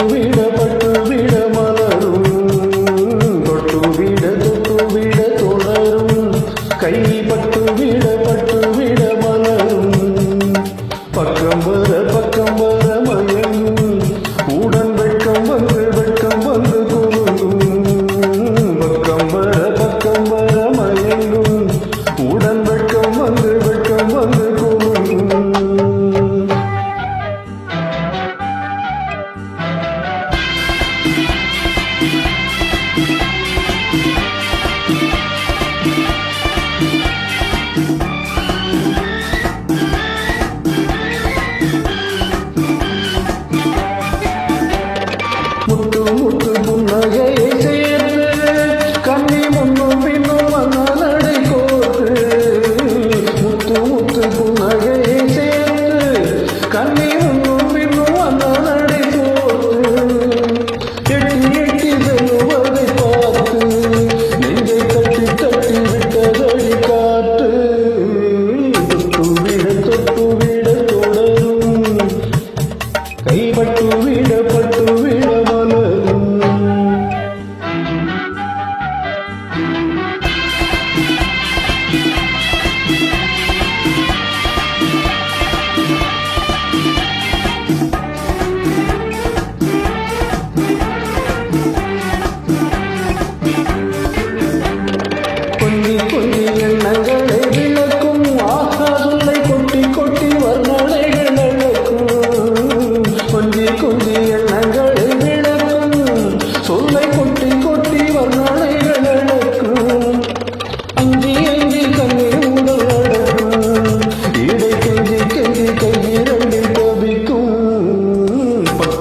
കൈ തുടരും. കൈപട്ടുവിട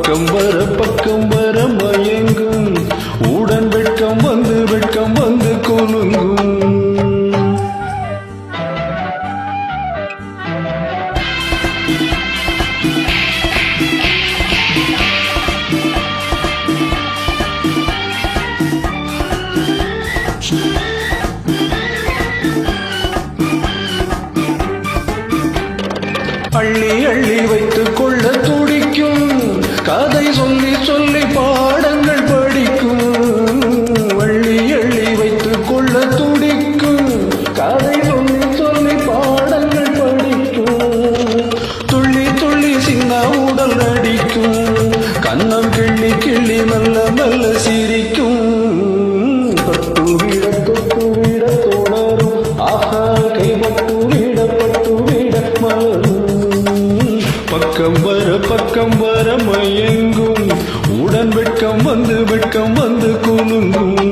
பக்கம் வர பக்கம் வர மயங்கும். உடன் வெட்கம் வந்து வெட்கம் வந்து குலுங்கும். அள்ளி அள்ளி வைத்துக் Please only. பக்கம் வர பக்கம் வர மயங்கும். உடன் வெட்கம் வந்து வெட்கம் வந்து குலுங்கும்.